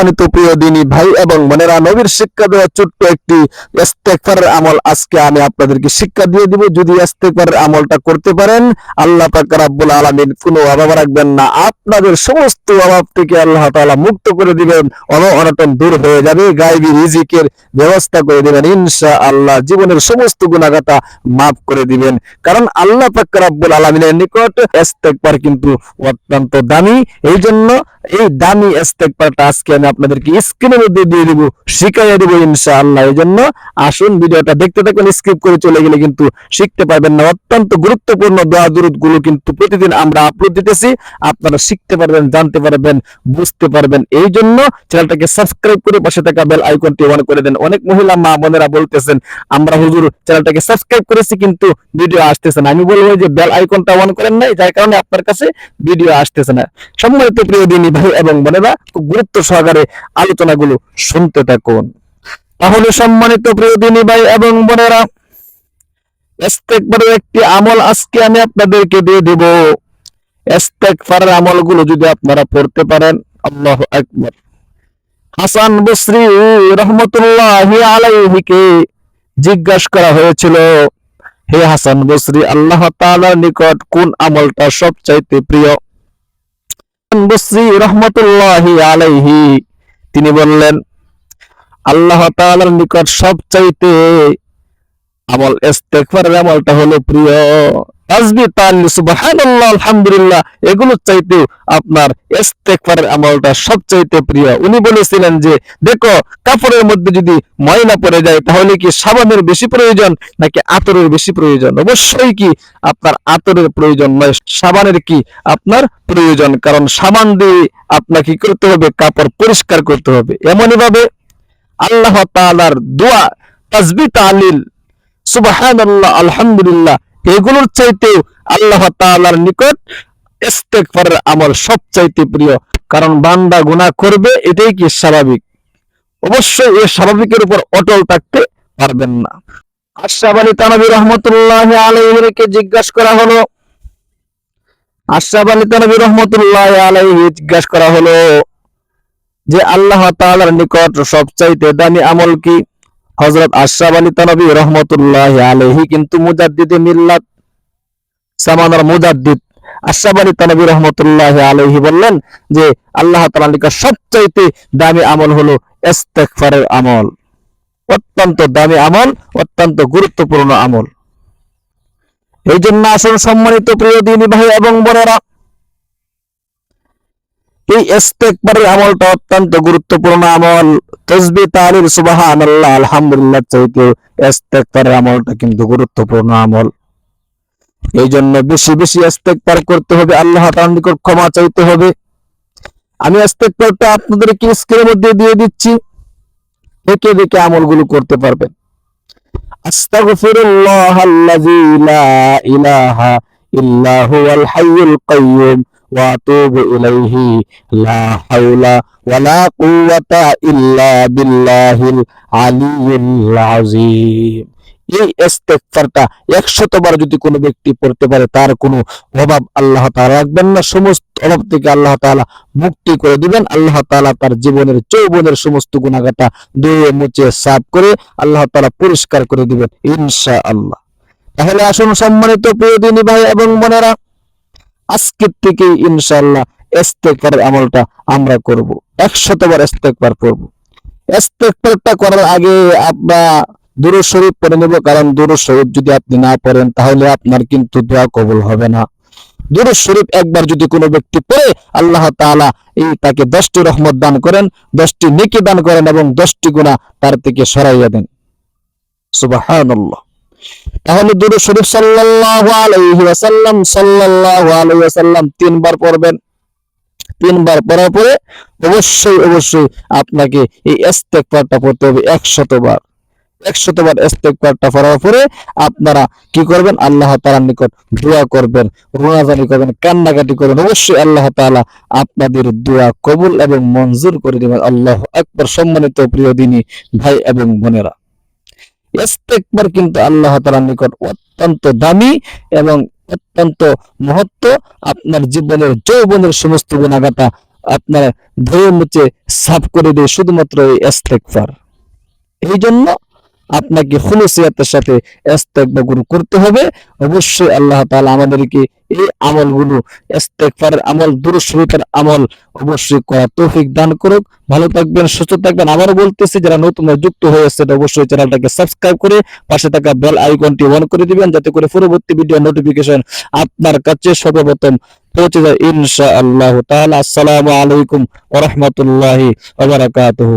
সম্মানিত প্রিয় দিনী ভাই এবং বোনেরা, নবীর শিক্ষা দেওয়া ছোট্ট একটি ইস্তেগফারের আমল আজকে আমি আপনাদেরকে শিক্ষা দিয়ে দিব। যদি ইস্তেগফারের আমলটা করতে পারেন, আল্লাহ পাক রাব্বুল আলামিন কোনো অভাব রাখবেন না। আপনাদের সমস্ত অভাব থেকে আল্লাহ তাআলা মুক্ত করে দিবেন অভাব অনটন দূর হয়ে যাবে। গায়বী রিজিকের ব্যবস্থা করে দিবেন, ইনশাআল্লাহ জীবনের সমস্ত গুনাহগাতা মাফ করে দিবেন। কারণ আল্লাহ পাক রাব্বুল আলামিনের নিকট ইস্তেগফার কিন্তু অত্যন্ত দামি। এই জন্য এই দামি ইস্তেগফারটা আজকে আমি আপনাদেরকে স্ক্রিনের মধ্যে দিয়ে দিব, শিখাইয়া দিব ইনশাআল্লাহ। এই জন্য আসুন ভিডিওটা দেখতে থাকুন স্কিপ করে চলে গেলে কিন্তু শিখতে পারবেন না। অত্যন্ত গুরুত্বপূর্ণ দোয়া গুলো কিন্তু প্রতিদিন আমরা আপলোড দিতেছি। আপনারা শিখতে পারবেন, জানতে পারবেন, বুঝতে পারবেন। এই জন্য চ্যানেলটাকে সাবস্ক্রাইব করে পাশে থাকা বেল আইকনটি অন করে দেন। অনেক মহিলা মা বোনেরা বলতেছেন, আমরা হুজুর চ্যানেলটাকে সাবস্ক্রাইব করেছি কিন্তু ভিডিও আসতেছে না। আমি বলব যে বেল আইকনটা অন করেন নাই, যার কারণে আপনার কাছে ভিডিও আসতেছে না। সম্মানিত প্রিয় দিনী ভাই এবং বোনেরা, খুব গুরুত্ব সহকারে আলোচনাগুলো শুনতে থাকুন। তাহলে সম্মানিত প্রিয় দিনী ভাই এবং বোনেরা একটি আমল আজকে আমি আপনাদেরকে দিয়ে দেব। আমলগুলো যদি আপনারা পড়তে পারেন, আল্লাহু হাসান রহমতুল্লাহি আলাইহিকে জিজ্ঞাসা করা হয়েছিল, হে হাসান বসরি, আল্লাহ নিকট কোন আমলটা সবচাইতে প্রিয়? হাসান রহমতুল্লাহি আলাইহি তিনি বললেন আল্লাহ তাআলার নিকট সবচাইতে আমল ইস্তেগফারের আমলটা হলো প্রিয়। তাসবিহ তাহলিল সুবহানাল্লাহ, আলহামদুলিল্লাহ এগুলো চাইতে আপনার ইস্তেগফারের আমলটা সবচাইতে প্রিয়। উনি বলেছিলেন যে, দেখো কাপড়ের মধ্যে যদি ময়লা পড়ে যায়, তাহলে কি সাবানের বেশি প্রয়োজন নাকি আতরের বেশি প্রয়োজন? অবশ্যই কি আপনার আতরের প্রয়োজন নয়, সাবানের কি আপনার প্রয়োজন? কারণ সাবান দিয়ে আপনাকে কি করতে হবে? কাপড় পরিষ্কার করতে হবে। এমনই ভাবে আল্লাহ তাআলার দোয়া তাসবিহ তাহলিল, সুবহানাল্লাহ, আলহামদুলিল্লাহ এগুলোর চাইতেও আল্লাহ তাআলার নিকট ইস্তেগফারের আমল সবচাইতে প্রিয়। কারণ বান্দা গুনাহ করবে, এটাই কি স্বাভাবিক? অবশ্যই এই স্বাভাবিকের উপর অটল থাকতে পারবেন না। আশরাফ আলী তানবী রহমতুল্লাহ জিজ্ঞাসা করা হলো, আশরাফ আলী তানবী রহমতুল্লাহ আলাইহি জিজ্ঞাসা করা হলো যে আল্লাহ তাআলার নিকট সবচাইতে দামি আমল কি? হযরত আশরাফ আলী তানবী রহমতুল্লাহ আলাইহি কিন্তু মুজাদ্দিদে মিল্লাত, সামানার মুজাদ্দিদ আশরাফ আলী তানবী রহমতুল্লাহ আলাইহি বললেন যে, আল্লাহ সবচাইতে দামি আমল হলো ইস্তেগফারের আমল। অত্যন্ত দামি আমল, অত্যন্ত গুরুত্বপূর্ণ আমল। এই জন্য সম্মানিত প্রিয় দিনী ভাই এবং বোনেরা, এই ইস্তেগফারের আমলটা অত্যন্ত গুরুত্বপূর্ণ আমল। তসবি তালিল সুবহানাল্লাহ, আলহামদুলিল্লাহ চাইতে ইস্তেগফারের আমলটা কিন্তু গুরুত্বপূর্ণ আমল। এই জন্য বেশি বেশি ইস্তেগফার করতে হবে, আল্লাহ তাআলার ক্ষমা চাইতে হবে। আমি ইস্তেগফারটা আপনাদেরকে স্ক্রিনের মধ্যে দিয়ে দিচ্ছি। দেখে দেখে আমলগুলো করতে পারবেন। আস্তাগফিরুল্লাহ আল্লাযী লা ইলাহা ইল্লা হুয়াল হাইয়ুল কাইয়্যুম। আতুবু ইলাইহি লা হাওলা ওয়ালা কুওয়াতা ইল্লা বিল্লাহিল আলিয়্যিল আযীম এই ইস্তেগফারটা 100 বার যদি কোনো ব্যক্তি পড়তে পারে, তার কোনো অভাব আল্লাহ তাআলা রাখবেন না। সমস্ত অভাব থেকে আল্লাহ তাআলা মুক্তি করে দিবেন। আল্লাহ তাআলা তার জীবনের যৌবনের সমস্ত গুনাহগাতা ধুয়ে মুছে সাফ করে আল্লাহ তাআলা পরিষ্কার করে দিবেন ইনশাআল্লাহ। তাহলে আসুন সম্মানিত প্রিয় দিনী ভাই এবং বোনেরা আজকের থেকে ইনশাআল্লাহ ইস্তেগফারের আমলটা আমরা করব। 100 বার ইস্তেগফার করব ইস্তেগফারটা করার আগে আপনারা দুরূদ শরীফ পড়ে নেব, কারণ দুরূদ শরীফ যদি আপনি না পড়েন, তাহলে আপনার কিন্তু দোয়া কবুল হবে না। দুরূদ শরীফ একবার যদি কোনো ব্যক্তি পড়ে, আল্লাহ তাআলা এই তাকে দশটি রহমত দান করেন, দশটি নেকি দান করেন এবং দশটি গুনাহ তার থেকে সরাইয়া দেন। সুবহানাল্লাহ। তাহলে দুরূদ শরীফ সাল্লাল্লাহু আলাইহি ওয়াসাল্লাম, সাল্লাল্লাহু আলাইহি ওয়াসাল্লাম তিনবার পড়বেন। তিনবার পড়ার পরে অবশ্যই অবশ্যই আপনাকে এই ইস্তেগফারটা পড়তে হবে 100 বার একশতবার ইস্তেগফারটা পড়ার পরে আপনারা কি করবেন? আল্লাহ তাআলার নিকট দোয়া করবেন রোনাজানি করবেন, কান্নাকাটি করবেন। অবশ্যই আল্লাহ তাআলা আপনাদের দোয়া কবুল এবং মঞ্জুর করে দেবেন। আল্লাহ আকবার। সম্মানিত প্রিয় দিনী, ভাই এবং বোনেরা। ইস্তেগফার কিন্তু আল্লাহ তালার নিকট অত্যন্ত দামি এবং অত্যন্ত মহত্ব। আপনার জীবনের যৌবনের সমস্ত গুণাগাতা আপনার ধরে মুচে সাফ করে দেয় শুধুমাত্র এই ইস্তেকবার। এই জন্য আপনাকে খুলুসিয়াতের সাথে ইস্তেকবা গুরু করতে হবে। অবশ্যই আল্লাহ তালা আমাদেরকে এই আমলগুলো ইস্তেগফারের আমল, দুরূদ শরীফের আমল অবশ্যই করা তৌফিক দান করুক। ভালো থাকবেন, সুস্থ থাকবেন। আবারও বলতেছি, যারা নতুন যুক্ত হয়েছে অবশ্যই চ্যানেলটাকে সাবস্ক্রাইব করে পাশে থাকা বেল আইকনটি অন করে দিবেন, যাতে করে পরবর্তী ভিডিও নোটিফিকেশন আপনার কাছে সর্বপ্রথম পৌঁছে যায়। ইনশাআল্লাহ তাআলা। আসসালামু আলাইকুম ওয়া রাহমাতুল্লাহি ওয়া বারাকাতুহু।